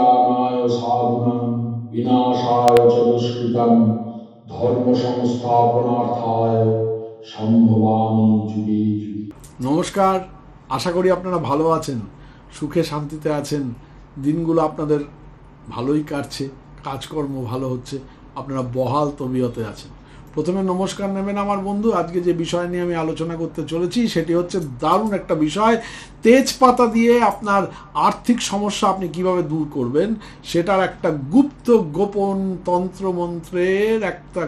পরিত্রাণায় সাধুনাং বিনাশায় চ দুষ্কৃতং ধর্ম সংস্থাপনার্থায় সম্ভবামি যুগে। নমস্কার, আশা করি আপনারা ভালো আছেন, সুখে শান্তিতে আছেন, দিনগুলো আপনাদের ভালোই কাটছে, কাজকর্ম ভালো হচ্ছে, আপনারা বহাল তবিয়তে আছেন। প্রথমে নমস্কার নেবেন আমার বন্ধু। আজকে যে বিষয় নিয়ে আমি আলোচনা করতে চলেছি, সেটি হচ্ছে দারুণ একটা বিষয়। তেজপাতা দিয়ে আপনার আর্থিক সমস্যা আপনি কীভাবে দূর করবেন, সেটার একটা গুপ্ত গোপন তন্ত্রমন্ত্রের একটা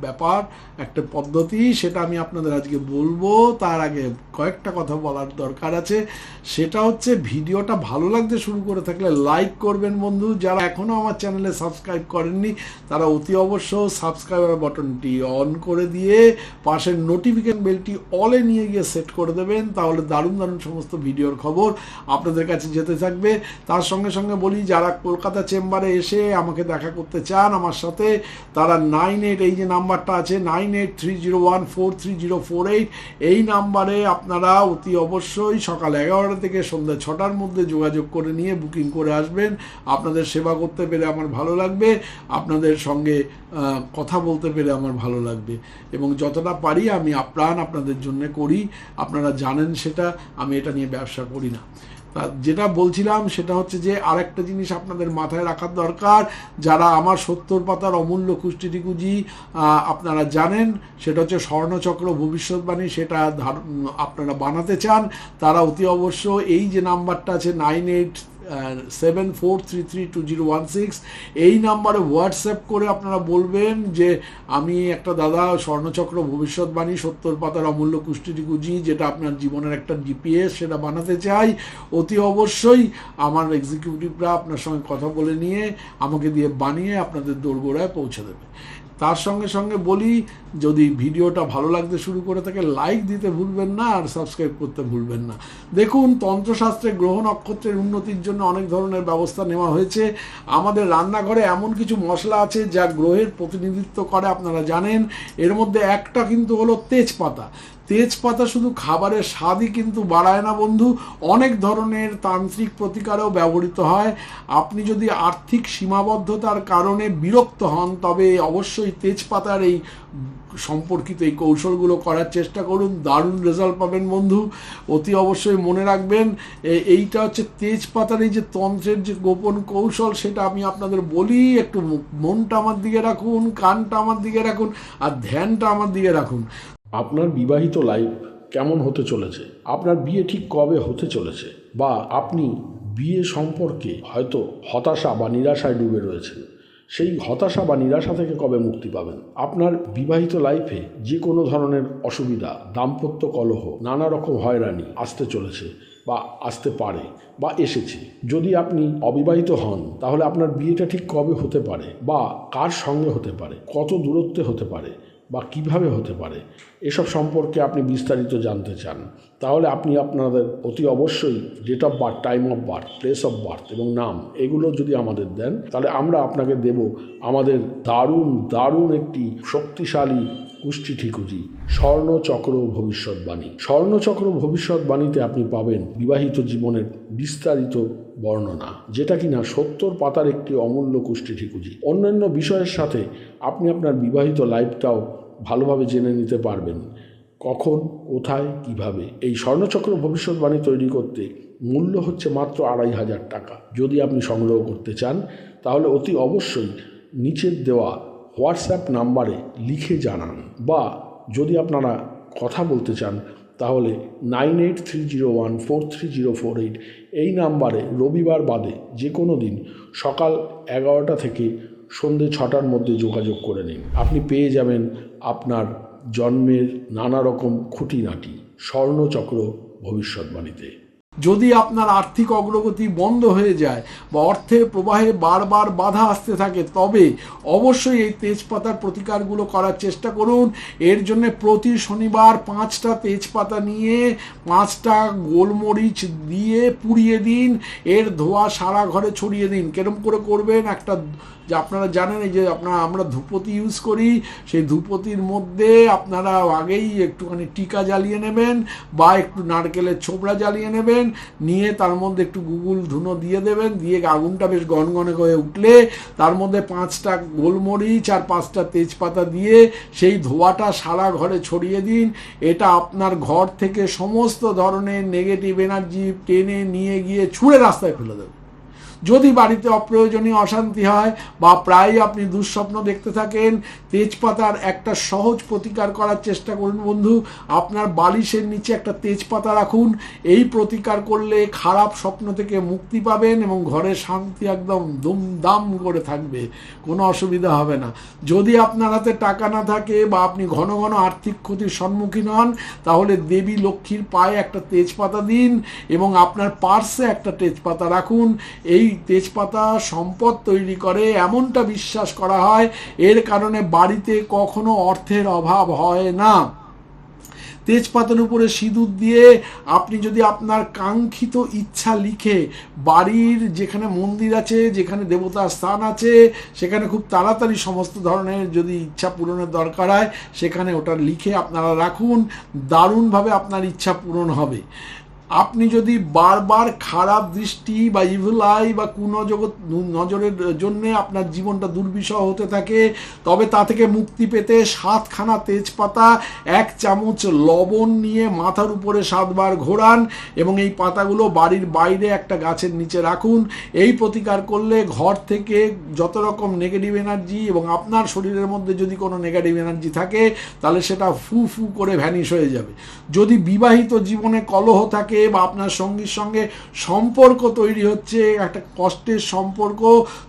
ব্যাপার, একটা পদ্ধতি, সেটা আমি আপনাদের আজকে বলব। তার আগে কয়েকটা কথা বলার দরকার আছে। সেটা হচ্ছে, ভিডিওটা ভালো লাগতে শুরু করে থাকলে লাইক করবেন বন্ধু। যারা এখনও আমার চ্যানেলে সাবস্ক্রাইব করেননি, তারা অতি অবশ্য সাবস্ক্রাইবার বাটনটি অন করে দিয়ে পাশের নোটিফিকেশন বেলটি অলে নিয়ে গিয়ে সেট করে দেবেন, তাহলে দারুণ দারুণ সমস্ত ভিডিওর খবর আপনাদের কাছে যেতে থাকবে। তার সঙ্গে সঙ্গে বলি, যারা কলকাতা চেম্বারে এসে আমাকে দেখা করতে চান আমার সাথে, তারা নাইন এইট এই যে নাম্বারটা আছে nine eight three zero one four three zero four eight এই নাম্বারে আপনারা অতি অবশ্যই সকাল এগারোটা থেকে সন্ধ্যা ছটার মধ্যে যোগাযোগ করে নিয়ে বুকিং করে আসবেন। আপনাদের সেবা করতে পেরে আমার ভালো লাগবে। আপনাদের সঙ্গে কথা বলতে পেরে আমার ভালো লাগবে। এবং যতটা পারি আমি আপ্রাণ আপনাদের জন্য করি। আপনারা জানেন সেটা, আমি এটা নিয়ে ব্যবসা করি না। তা যেটা বলছিলাম সেটা হচ্ছে যে আরেকটা জিনিস আপনাদের মাথায় রাখার দরকার। যারা আমার সত্তর পাতার অমূল্য কুষ্টিটিকুজি আপনারা জানেন, সেটা হচ্ছে স্বর্ণচক্র ভবিষ্যৎবাণী, সেটা আপনারা বানাতে চান, তারা অতি অবশ্য এই যে নাম্বারটা আছে nine eight seven four three three two zero one six এই নাম্বারে হোয়াটসঅ্যাপ করে আপনারা বলবেন যে, আমি একটা দাদা স্বর্ণচক্র ভবিষ্যৎবাণী, সত্তর পাতার অমূল্য কুষ্টিটি গুজি যেটা আপনার জীবনের একটা জিপিএস সেটা বানাতে চাই। অতি অবশ্যই আমার এক্সিকিউটিভরা আপনার সঙ্গে কথা বলে নিয়ে, আমাকে দিয়ে বানিয়ে আপনাদের দোরগোড়ায় পৌঁছে দেবে। তার সঙ্গে সঙ্গে বলি, যদি ভিডিওটা ভালো লাগতে শুরু করে থাকে লাইক দিতে ভুলবেন না আর সাবস্ক্রাইব করতে ভুলবেন না। দেখুন, তন্ত্রশাস্ত্রে গ্রহ নক্ষত্রের উন্নতির জন্য অনেক ধরনের ব্যবস্থা নেওয়া হয়েছে। আমাদের রান্নাঘরে এমন কিছু মশলা আছে যা গ্রহের প্রতিনিধিত্ব করে, আপনারা জানেন। এর মধ্যে একটা কিন্তু হলো তেজপাতা। তেজপাতা শুধু খাবারের স্বাদই কিন্তু বাড়ায় না, বন্ধু। অনেক ধরনের তান্ত্রিক প্রতিকারেও ব্যবহৃত হয়। আপনি যদি আর্থিক সীমাবদ্ধতার কারণে বিরক্ত হন, তবে অবশ্যই তেজপাতার এই সম্পর্কিত এই কৌশলগুলো করার চেষ্টা করুন। দারুণ রেজাল্ট পাবেন, বন্ধু। অতি অবশ্যই মনে রাখবেন এইটা হচ্ছে তেজপাতার এই যে তন্ত্রের যে গোপন কৌশল, সেটা আমি আপনাদের বলি, একটু মনটা আমার দিকে রাখুন, কানটা আমার দিকে রাখুন, আর ধ্যানটা আমার দিকে রাখুন। আপনার বিবাহিত লাইফ কেমন হতে চলেছে? আপনার বিয়ে ঠিক কবে হতে চলেছে? বা আপনি বিয়ে সম্পর্কে হয়তো হতাশা বা নিরাশায় ডুবে রয়েছেন। সেই হতাশা বা নিরাশা থেকে কবে মুক্তি পাবেন? আপনার বিবাহিত লাইফে যে কোনো ধরনের অসুবিধা, দাম্পত্য কলহ, নানা রকম হয়রানি আসতে চলেছে বা আসতে পারে বা এসেছে। যদি আপনি অবিবাহিত হন, তাহলে আপনার বিয়েটা ঠিক কবে হতে পারে বা কার সঙ্গে হতে পারে? কত দূরত্বে হতে পারে? বা কীভাবে হতে পারে, এসব সম্পর্কে আপনি বিস্তারিত জানতে চান, তাহলে আপনি আপনাদের অতি অবশ্যই date of birth time of birth place of birth এবং নাম এগুলো যদি আমাদের দেন, তাহলে আমরা আপনাকে দেব আমাদের দারুণ দারুণ একটি শক্তিশালী কুষ্টি ঠিকুজি স্বর্ণচক্র ভবিষ্যৎবাণী। স্বর্ণচক্র ভবিষ্যৎবাণীতে আপনি পাবেন বিবাহিত জীবনের বিস্তারিত বর্ণনা, যেটা কিনা সত্তর পাতার একটি অমূল্য কুষ্টি ঠিকুজি অন্যান্য বিষয়ের সাথে আপনি আপনার বিবাহিত লাইফটাও ভালোভাবে জেনে নিতে পারবেন, কখন, কোথায়, কীভাবে। এই স্বর্ণচক্র ভবিষ্যৎবাণী তৈরি করতে মূল্য হচ্ছে মাত্র আড়াই হাজার টাকা। যদি আপনি সংগ্রহ করতে চান, তাহলে অতি অবশ্যই নিচের দেওয়া হোয়াটসঅ্যাপ নাম্বারে লিখে জানান বা যদি আপনারা কথা বলতে চান, তাহলে nine eight three zero one four three zero four eight এই নাম্বারে রবিবার বাদে যে কোনো দিন সকাল এগারোটা থেকে সন্ধে ছটার মধ্যে যোগাযোগ করে নিন। আপনি পেয়ে যাবেন আপনার জন্মের নানা রকম খুঁটিনাটি, স্বর্ণচক্র ভবিষ্যৎবাণীতে। যদি আপনার আর্থিক অগ্রগতি বন্ধ হয়ে যায় বা অর্থের প্রবাহে বারবার বাধা আসতে থাকে, তবে অবশ্যই এই তেজপাতার প্রতিকারগুলো করার চেষ্টা করুন। এর জন্য প্রতি শনিবার পাঁচটা তেজপাতা নিয়ে পাঁচটা গোলমরিচ দিয়ে পুড়িয়ে দিন। এর ধোয়া সারা ঘরে ছড়িয়ে দিন। কেরম করে করবেন? একটা যে আপনারা জানেন যে আপনারা, আমরা ধূপতি ইউজ করি। সেই ধূপতির মধ্যে আপনারা আগেই একটুখানি টিকা জ্বালিয়ে নেবেন বা একটু নারকেলের ছোবড়া জ্বালিয়ে নেবেন। নিয়ে তার মধ্যে একটু গুগুল ধুনো দিয়ে দেবেন, দিয়ে আগুনটা বেশ গনগনে হয়ে উঠলে তার মধ্যে পাঁচটা গোলমরিচ আর পাঁচটা তেজপাতা দিয়ে সেই ধোয়াটা সারা ঘরে ছড়িয়ে দিন। এটা আপনার ঘর থেকে সমস্ত ধরনের নেগেটিভ এনার্জি টেনে নিয়ে গিয়ে ছুঁড়ে রাস্তায় ফেলে দেবে। যদি বাড়িতে অপ্রয়োজনীয় অশান্তি হয় বা প্রায় আপনি দুঃস্বপ্ন দেখতে থাকেন, তেজপাতার একটা সহজ প্রতিকার করার চেষ্টা করুন বন্ধু। আপনার বালিশের নিচে একটা তেজপাতা রাখুন। এই প্রতিকার করলে খারাপ স্বপ্ন থেকে মুক্তি পাবেন এবং ঘরে শান্তি একদম দুমদাম করে থাকবে। কোনো অসুবিধা হবে না। যদি আপনার হাতে টাকা না থাকে বা আপনি ঘন ঘন আর্থিক ক্ষতির সম্মুখীন হন, তাহলে দেবী লক্ষ্মীর পায়ে একটা তেজপাতা দিন এবং আপনার পার্সে একটা তেজপাতা রাখুন। এই তেজপাতা সম্পদ তৈরি করে, এমনটা বিশ্বাস করা হয়, এর কারণে বাড়িতে কখনো অর্থের অভাব হয় না। তেজপাতার উপরে সিঁদুর দিয়ে আপনি যদি আপনার কাঙ্ক্ষিত ইচ্ছা লিখে বাড়ির যেখানে মন্দির আছে, যেখানে দেবতার স্থান আছে, সেখানে খুব তাড়াতাড়ি সমস্ত ধরনের যদি ইচ্ছা পূরণের দরকার হয়, সেখানে ওটা লিখে আপনারা রাখুন। দারুণভাবে আপনার ইচ্ছা পূরণ হবে। আপনি যদি বারবার খারাপ দৃষ্টি বা ইভিল আই বা কুনজগৎ, নজরের জন্য আপনার জীবনটা দুর্বিষহ হতে থাকে, তবে তা থেকে মুক্তি পেতে সাতখানা তেজপাতা, এক চামচ লবণ নিয়ে মাথার উপরে সাতবার ঘোরান এবং এই পাতাগুলো বাড়ির বাইরে একটা গাছের নিচে রাখুন। এই প্রতিকার করলে ঘর থেকে যত রকম নেগেটিভ এনার্জি এবং আপনার শরীরের মধ্যে যদি কোনো নেগেটিভ এনার্জি থাকে, তাহলে সেটা ফু ফু করে ভ্যানিশ হয়ে যাবে। যদি বিবাহিত জীবনে কলহ থাকে বা আপনার সঙ্গীর সঙ্গে সম্পর্ক তৈরি হচ্ছে, একটা কষ্টের সম্পর্ক।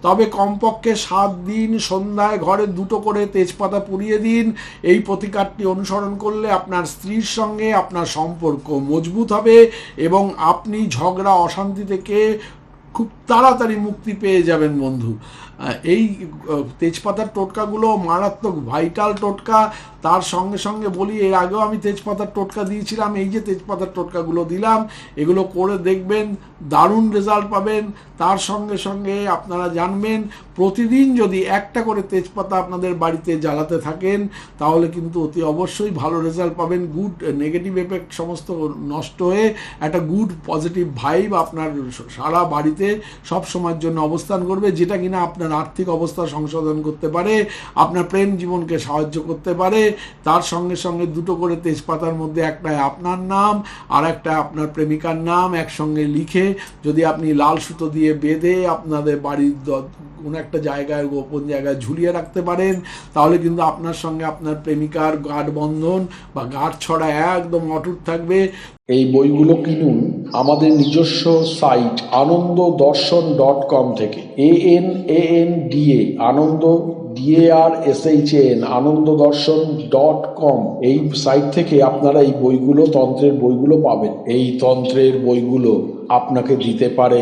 তবে কমপক্ষে সাত দিন সন্ধ্যায় ঘরে দুটো করে তেজপাতা পুড়িয়ে দিন। এই প্রতিকারটি অনুসরণ করলে আপনার স্ত্রীর সঙ্গে আপনার সম্পর্ক মজবুত হবে এবং আপনি ঝগড়া, অশান্তি থেকে খুব তাড়াতাড়ি মুক্তি পেয়ে যাবেন বন্ধু। এই তেজপাতার টোটকাগুলো মারাত্মক ভাইটাল টোটকা। তার সঙ্গে সঙ্গে বলি, এর আগেও আমি তেজপাতার টোটকা দিয়েছিলাম, এই যে তেজপাতার টোটকাগুলো দিলাম, এগুলো করে দেখবেন, দারুণ রেজাল্ট পাবেন। তার সঙ্গে সঙ্গে আপনারা জানবেন, প্রতিদিন যদি একটা করে তেজপাতা আপনাদের বাড়িতে জ্বালাতে থাকেন, তাহলে কিন্তু অতি অবশ্যই ভালো রেজাল্ট পাবেন। গুড নেগেটিভ এফেক্ট সমস্ত নষ্ট হয়ে একটা গুড পজিটিভ ভাইব আপনার সারা বাড়িতে সব সময়ের জন্য অবস্থান করবে, যেটা কিনা আপনার আর্থিক অবস্থা সংশোধন করতে পারে, আপনার প্রেম জীবনকে সাহায্য করতে পারে, তার সঙ্গে সঙ্গে দুটো করে তেজপাতার মধ্যে একটা আপনার নাম, আর একটা আপনার প্রেমিকার নাম একসঙ্গে লিখে যদি আপনি লাল সুতো দিয়ে বেঁধে আপনাদের বাড়ির কোনো একটা জায়গায়, গোপন জায়গায় ঝুলিয়ে রাখতে পারেন। তাহলে কিন্তু আপনার সঙ্গে আপনার প্রেমিকার গাঢ় বন্ধন বা গাঢ় ছড়া একদম অটুট থাকবে। এই বইগুলো কিনুন আমাদের নিজস্ব সাইট আনন্দ দর্শন ডট কম থেকে। A N A N D A Anand D A R S H N Anand Darshan dot com. এই সাইট থেকে আপনারা এই বইগুলো, তন্ত্রের বইগুলো পাবেন। এই তন্ত্রের বইগুলো আপনাকে দিতে পারে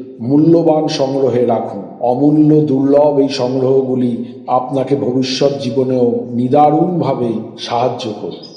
মূল্যবান সংগ্রহে রাখুন। অমূল্য দুর্লভ এই সংগ্রহগুলি আপনাকে ভবিষ্যৎ জীবনেও নিদারুণভাবে সাহায্য করবে।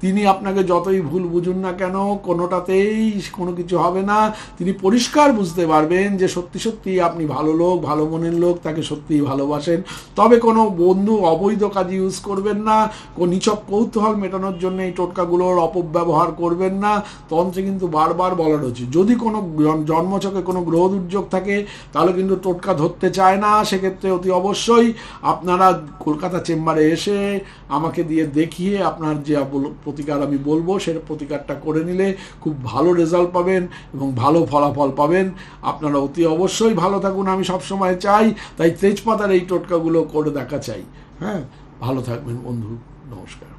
তিনি আপনাকে যতই ভুল বুঝুন না কেন, কোনোটাতেই কোনো কিছু হবে না। তিনি পরিষ্কার বুঝতে পারবেন যে সত্যি সত্যি আপনি ভালো লোক, ভালো মনের লোক, তাকে সত্যিই ভালোবাসেন। তবে কোনো বন্ধু অবৈধ কাজে ইউজ করবেন না নিছক কৌতূহল মেটানোর জন্য এই টোটকাগুলোর অপব্যবহার করবেন না। তন্ত্রে কিন্তু বারবার বলা রয়েছে, যদি কোনো জন- জন্মছকে কোনো গ্রহ দুর্যোগ থাকে, তাহলে কিন্তু টোটকা ধরতে চায় না। সেক্ষেত্রে অতি অবশ্যই আপনারা কলকাতা চেম্বারে এসে আমাকে দিয়ে দেখিয়ে আপনার যে প্রতিকার আমি বলব সেটা প্রতিকারটা করে নিলে খুব ভালো রেজাল্ট পাবেন এবং ভালো ফলাফল পাবেন। আপনারা অতি অবশ্যই ভালো থাকুন, আমি সবসময় চাই, তাই তেজপাতার এই টোটকাগুলো করে দেখা চাই। হ্যাঁ ভালো থাকবেন বন্ধু, নমস্কার।